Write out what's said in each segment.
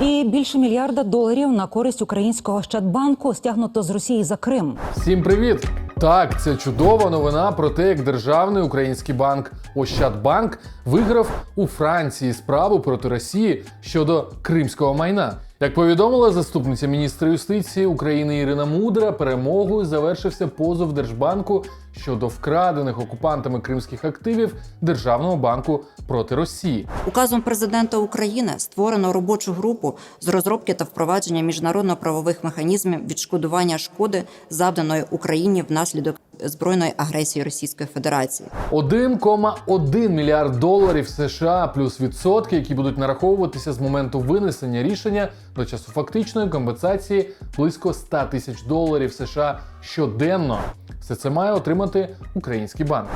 І більше мільярда доларів на користь українського Ощадбанку стягнуто з Росії за Крим. Всім привіт! Так, це чудова новина про те, як державний український банк Ощадбанк виграв у Франції справу проти Росії щодо кримського майна. Як повідомила заступниця міністра юстиції України Ірина Мудра, перемогою завершився позов Держбанку щодо вкрадених окупантами кримських активів Державного банку проти Росії. Указом президента України створено робочу групу з розробки та впровадження міжнародно-правових механізмів відшкодування шкоди, завданої Україні внаслідок збройної агресії Російської Федерації. 1,1 мільярд доларів США плюс відсотки, які будуть нараховуватися з моменту винесення рішення до часу фактичної компенсації близько 100 тисяч доларів США щоденно. Все це має отримати український банк.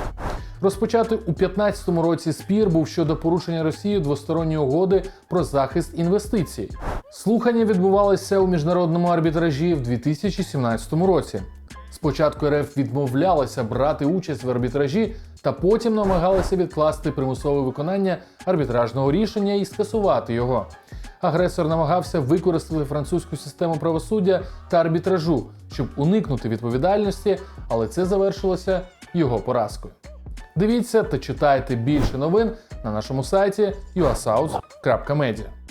Розпочатий у 2015 році спір був щодо порушення Росією двосторонньої угоди про захист інвестицій. Слухання відбувалися у міжнародному арбітражі в 2017 році. Спочатку РФ відмовлялася брати участь в арбітражі та потім намагалася відкласти примусове виконання арбітражного рішення і скасувати його. Агресор намагався використати французьку систему правосуддя та арбітражу, щоб уникнути відповідальності, але це завершилося його поразкою. Дивіться та читайте більше новин на нашому сайті uasout.media.